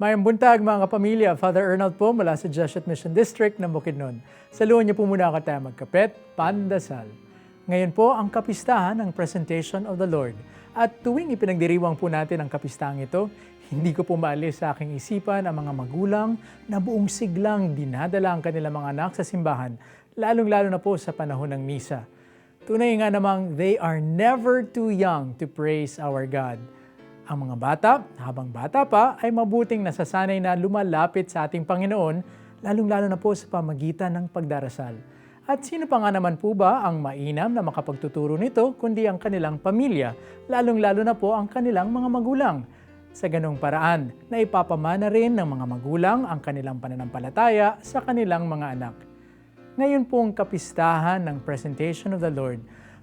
Mayang buntag mga kapamilya, Father Arnold po mula sa Jesuit Mission District ng Bukidnon. Saluhan niyo po muna ako tayo magkapet, pandasal. Ngayon po ang kapistahan ng Presentation of the Lord. At tuwing ipinagdiriwang po natin ang kapistahang ito, hindi ko po maalis sa aking isipan ang mga magulang na buong siglang dinadala ang kanilang mga anak sa simbahan, lalong-lalo na po sa panahon ng misa. Tunay nga namang they are never too young to praise our God. Ang mga bata, habang bata pa, ay mabuting nasasanay na lumalapit sa ating Panginoon, lalong-lalo na po sa pamagitan ng pagdarasal. At sino pa nga naman po ba ang mainam na makapagtuturo nito kundi ang kanilang pamilya, lalong-lalo na po ang kanilang mga magulang. Sa ganong paraan, na ipapamana rin ng mga magulang ang kanilang pananampalataya sa kanilang mga anak. Ngayon pong kapistahan ng Presentation of the Lord,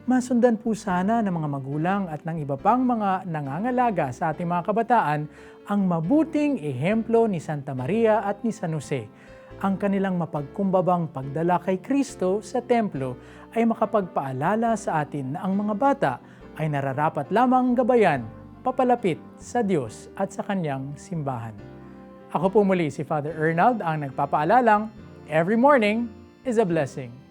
masundan po sana ng mga magulang at ng iba pang mga nangangalaga sa ating mga kabataan ang mabuting ehemplo ni Santa Maria at ni San Jose. Ang kanilang mapagkumbabang pagdala kay Kristo sa templo ay makapagpaalala sa atin na ang mga bata ay nararapat lamang gabayan, papalapit sa Diyos at sa kanyang simbahan. Ako po muli si Father Ernald ang nagpapaalalang, every morning is a blessing.